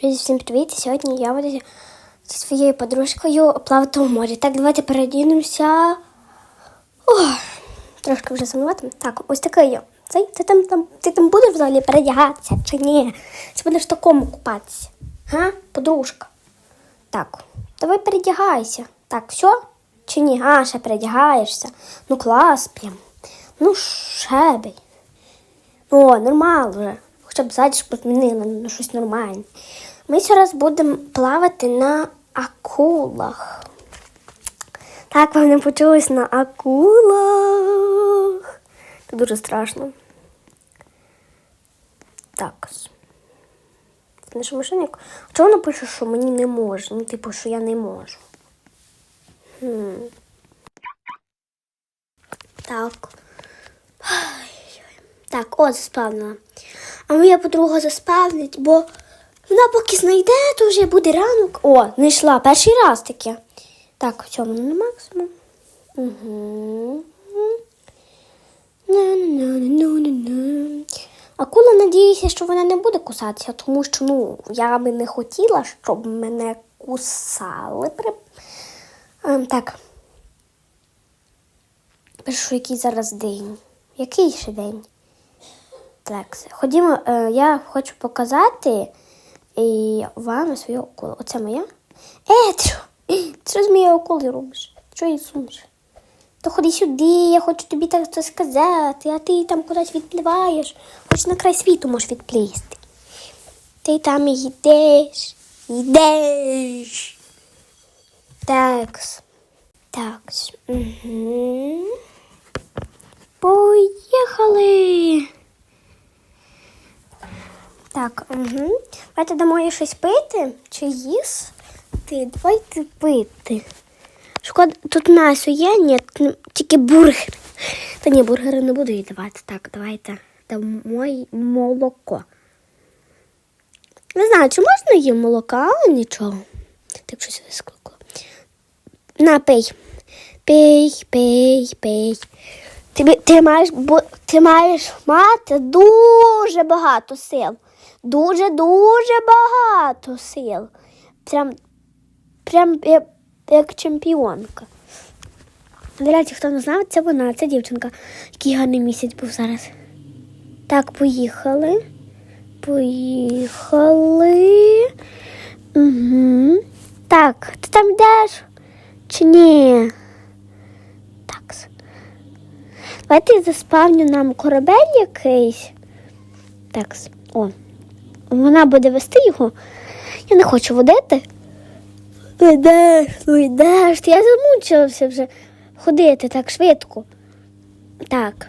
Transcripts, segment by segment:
Друзі, всім привіт! Сьогодні я буду зі своєю подружкою плавати у морі. Так, давайте передінемося. Трошки вже сумувати. Так, ось такий. Цей, ти, там, там, ти там будеш взагалі передягатися чи ні? Чи будеш в такому купатися? Га, подружка? Так, давай передягайся. Так, все? Чи ні? А, ще передягаєшся. Ну клас прям. Ну, шебей. О, нормально вже. Хоча б зайчик змінили на щось нормальне. Ми зараз будемо плавати на акулах. Так, вам не почулось на акулах. Це дуже страшно. Так. Наша машинник. Чого вона пише, що мені не може? Ну, типу, що я не можу. Хм. Так. Так, от заспавнила. А моя подруга заспавнить, бо вона поки знайде, то вже буде ранок. О, знайшла перший раз таке. Так, в цьому на максимум. Угу. Акула надіюся, що вона не буде кусатися, тому що ну, я би не хотіла, щоб мене кусали. При... Ем, так. Пишу, який зараз день. Який ще день? Так, ходімо, е, я хочу показати і вам свою акулу. Оце моя. Е, ти що? З моєю акулою робиш? Що її сумиш? То ходи сюди, я хочу тобі так це сказати, а ти там кудись відпливаєш. Хоч на край світу можеш відплисти. Ти там і йдеш, йдеш. Такс. Такс. Угу. Поїхали. Так, угу. Давайте дамо їй щось пити чи їсти. Давайте пити. Шкода, тут м'ясо є, ні, тільки бургер. Та ні, бургери не буду їй давати. Так, давайте дамо їй молоко. Не знаю, чи можна їм молока, але нічого. Так щось вискликало. На, пий. Пий, пий, пий. Ти, ти, маєш, ти маєш мати дуже багато сил. Дуже-дуже багато сил. Прям, прям як, як чемпіонка. До речі, хто не знав, це вона, це дівчинка. Який гарний місяць був зараз. Так, поїхали. Поїхали. Угу. Так, ти там йдеш? Чи ні? Так. Давайте заспавню нам корабель якийсь. Так, о. Вона буде вести його. Я не хочу водити. Йдеш, ну йдеш. Я замучилася вже ходити так швидко. Так.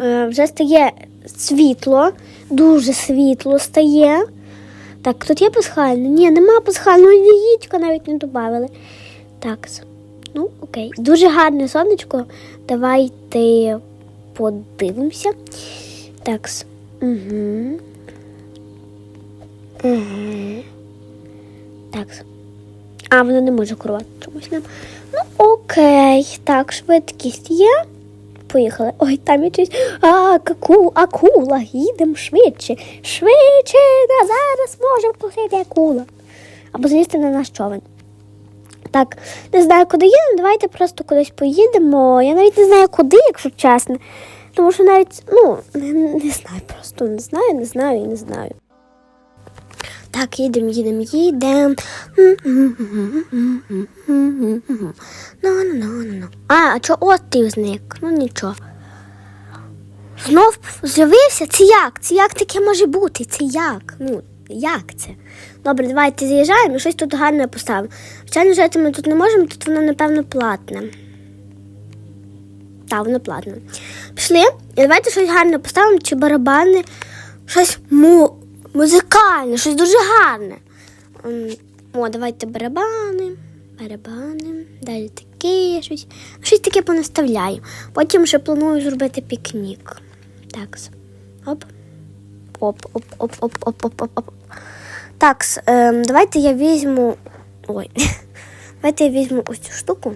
Е, вже стає світло, дуже світло стає. Так, тут є пасхальне? Ні, нема пасхального яєчка навіть не додали. Так. Ну, окей. Дуже гарне сонечко. Давайте подивимося. Так. Угу. Так. А, воно не може керувати чомусь нам. Ну, окей. Так, швидкість є. Поїхали. Ой, там якийсь. А, аку, акула, їдемо швидше. Швидше, да зараз може вкусити акула. Або злізти на наш човен. Так, не знаю, куди їдемо, давайте просто кудись поїдемо. Я навіть не знаю, куди, якщо чесно. Тому що навіть, ну, не, не знаю, просто не знаю, не знаю і не знаю. Так, їдемо, їдемо, їдемо. Ну, ну, ну. А, а чого острів зник? Ну нічого. Знов з'явився? Це як? Це як таке може бути? Це як? Ну, як це? Добре, давайте заїжджаємо, щось тут гарне поставимо. Звичайно, жити ми тут не можемо, тут воно, напевно, платне. Так, воно платне. Пішли, і давайте щось гарне поставимо, чи барабани, щось му... музикальне, щось дуже гарне. О, давайте барабани, барабани, далі таке щось. Щось таке понаставляємо. Потім ще планую зробити пікнік. Так. Оп. Оп, оп, оп, оп, оп, оп, оп, оп. Так, ем, давайте я візьму. Ой. Давайте я візьму ось цю штуку.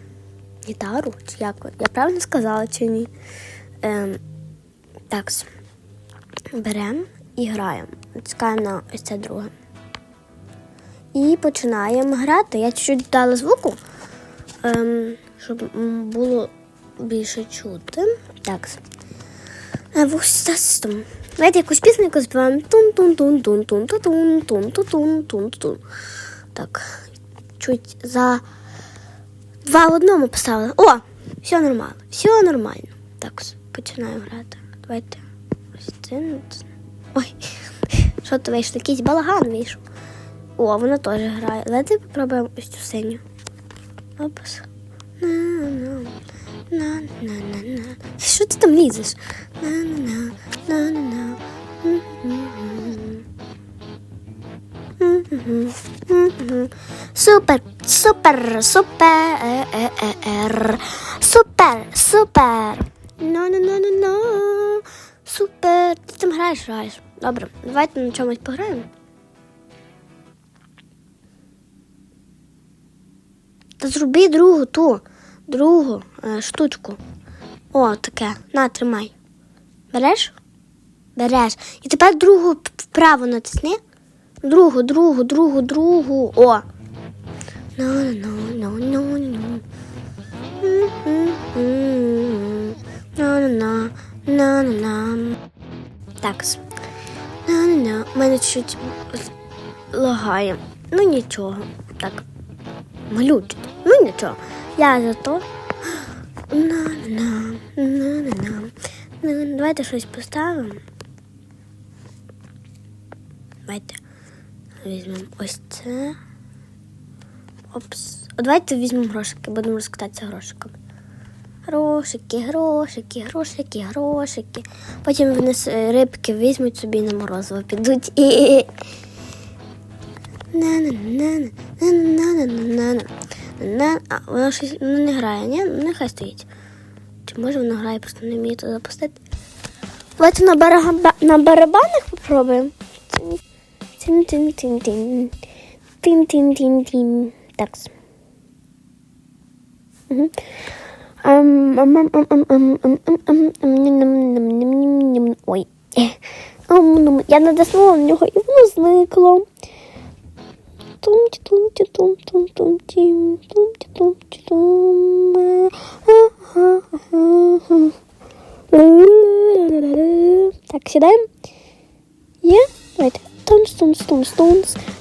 Гітару, чи як? Я правильно сказала чи ні? Ем, так. Беремо і граємо. Натискаємо на ось це друге. І починаємо грати. Я чуть-чуть дала звуку, ем, щоб було більше чути. Так. Там. Давайте якусь пісеньку співаємо. тун тун тун тун тун тун тун тун тун тун тун Так. Чуть за два в одному поставили. О! Все нормально. Все нормально. Так, починаю грати. Давайте. Ось це. Ой. Що то вийшло? Якийсь балаган вийшов. О, вона теж грає. Давайте попробуємо ось цю синю. Опас. Що ти там лізеш? На-на-на. На-на-на. М-м-м. М-м-м. М-м. Супер, супер, супер, е, е, е, ер. супер, супер. Там граєш, граєш. Добре, давайте на чомусь пограємо. Та зроби другу ту, другу е, штучку. О, таке. На, тримай. Береш? Береш. І тепер другу вправо натисни. Другу, другу, другу, другу. О. Ну, ну, ну, ну, ну. На-на-на. У мене чуть лагає. Ну нічого. Так. Малючить. Ну нічого. Я зато. На-на, на-на-на. На, Давайте щось поставимо. Давайте візьмемо ось це. Опс. А давайте візьмемо грошики, будемо розкататися грошиками. Грошики, грошики, грошики, грошики. Потім вони рибки візьмуть собі на морозиво підуть і. А вона щось ну, не грає, ні? Ну, Нехай стоїть. Чи може вона грає, просто не вміє туди запустити. Давайте на, барагаба... на барабанах попробуємо. Тин-тин-тин-тин. Так. Ой. Я надиснула на нього і воно зникло. Так, сідаємо. Є? Давайте. Тунс, тунс, тунс, тунс.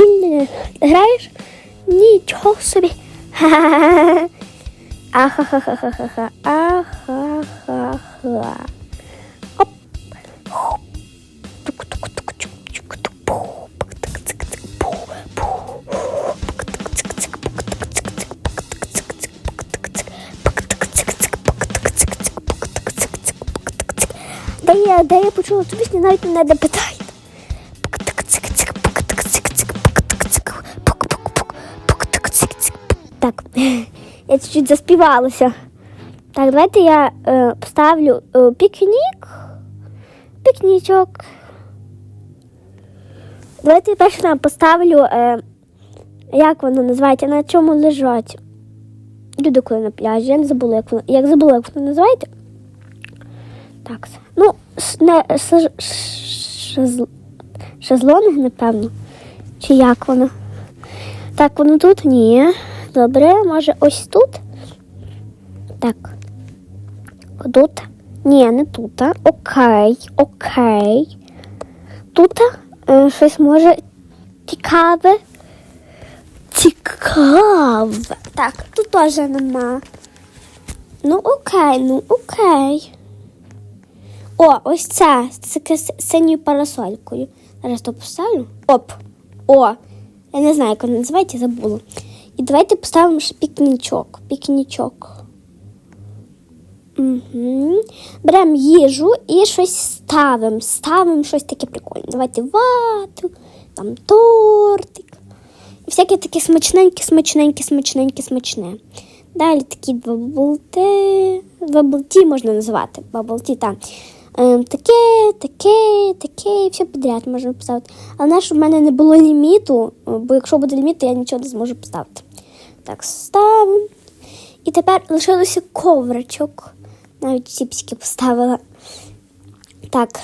на-на-на-на-на. Граєш? Нічого собі. Ха-ха-ха. Ахахахахаха. Ахахаха. Де я, почула цю пісню, навіть не. Пук-тик-цик. Пук-пук-пук. Пук-тик-цик-цик. Так, я чуть-чуть заспівалася. Так, давайте я е, поставлю е, пікнік. Пікнічок. Давайте я перше нам поставлю, е, як воно називається, на чому лежать. Люди, коли на пляжі. Я не забула, як воно. Як забула, як воно називається. Так. Не, шезл- шезлонг, напевно. Чи як воно? Так, воно тут? Ні. Добре, може ось тут? Так. Тут? Ні, не тут. Окей, окей. Тут е, щось може цікаве. Цікаве. Так, тут теж нема. Ну, окей, ну окей. О, ось. Це з синьою парасолькою. Зараз то поставлю. Оп. О. Я не знаю, як вона називається, забула. І давайте поставимо ще пікнічок. Пікнічок. Угу. Беремо їжу і щось ставимо. Ставимо щось таке прикольне. Давайте вату, там тортик. І всяке таке смачненьке, смачненьке, смачненьке, смачне. Далі такі два болти. Можна називати. Два так. Ем, таке, таке, таке, і все підряд можна поставити. Але щоб в мене не було ліміту, бо якщо буде ліміт, то я нічого не зможу поставити. Так, ставимо. І тепер лишилося ковричок. Навіть сіпськи поставила. Так.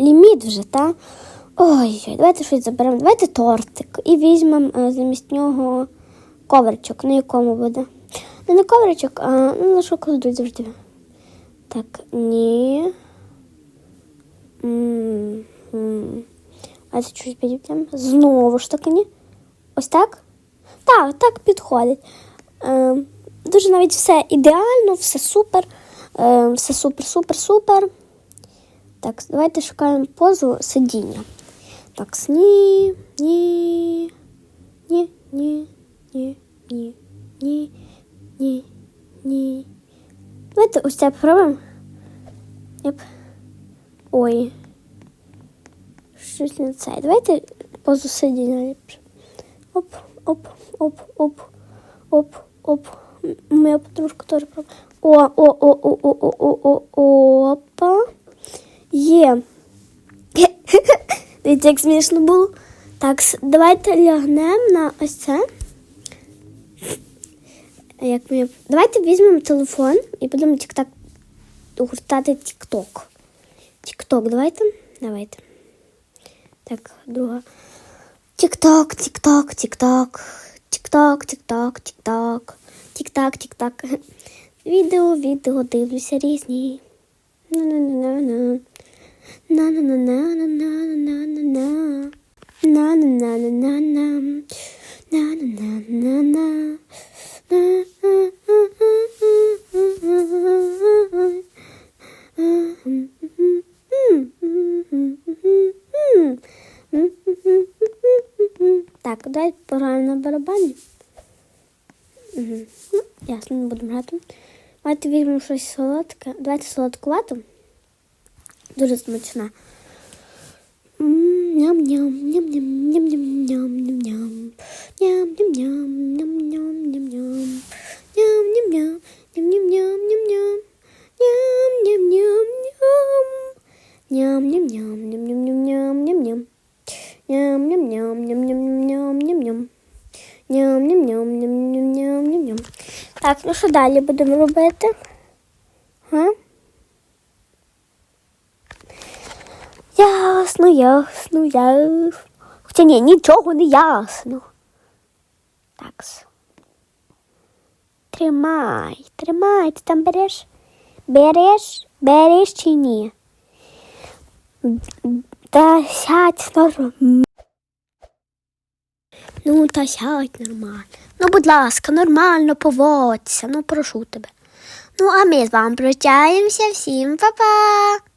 Ліміт вже, так? Ой, давайте щось заберемо. Давайте тортик. І візьмемо е, замість нього ковричок. На якому буде? Не на ковричок, а ну, на що кладуть завжди. Так, ні. А це щось підійдемо. Знову ж таки, ні. Ось так? Так, так підходить. Е, дуже навіть все ідеально, все супер. Е, все супер, супер, супер. Так, давайте шукаємо позу сидіння. Так, ні, ні, ні, ні, ні, ні, ні, ні, ні. Давайте ось це попробуємо. Єп. Ой. Щось не це. Давайте позу сидіння. Оп, оп, оп, оп, оп, оп. Моя подружка теж пробує. О, о, о, о, о, о, о, о, опа. Є. Дивіться, як смішно було. Так, давайте лягнемо на ось це. Як ми... Давайте візьмемо телефон і будемо тік-так гуртати тік-ток. Тік-ток, давайте. Давайте. Так, друга. Тік-так, тік-так, тік-так. Тік-так, тік-так, тік-так. Тік-так, тік-так. Відео, відео, дивлюся різні. На-на-на-на-на. На-на-на-на-на-на-на-на. На-на-на-на-на-на. На-на-на-на-на. Так, давай пограємо на барабані. Угу. Ну, ясно, не будемо грати. Давайте візьмемо щось солодке. Давайте солодкувату. Дуже смачна. М, Ням-ням, ням-ням, ням-ням, Так, ну що далі будемо робити? Га? Ясно, ясно, ясно. Хоча ні, нічого не ясно. Так. Тримай, тримай, ти там береш? Береш? Береш чи ні? Та сядь нормально. Ну, та сядь нормально. Ну, будь ласка, нормально поводься, ну прошу тебе. Ну, а ми з вами прощаємося всім, па-па!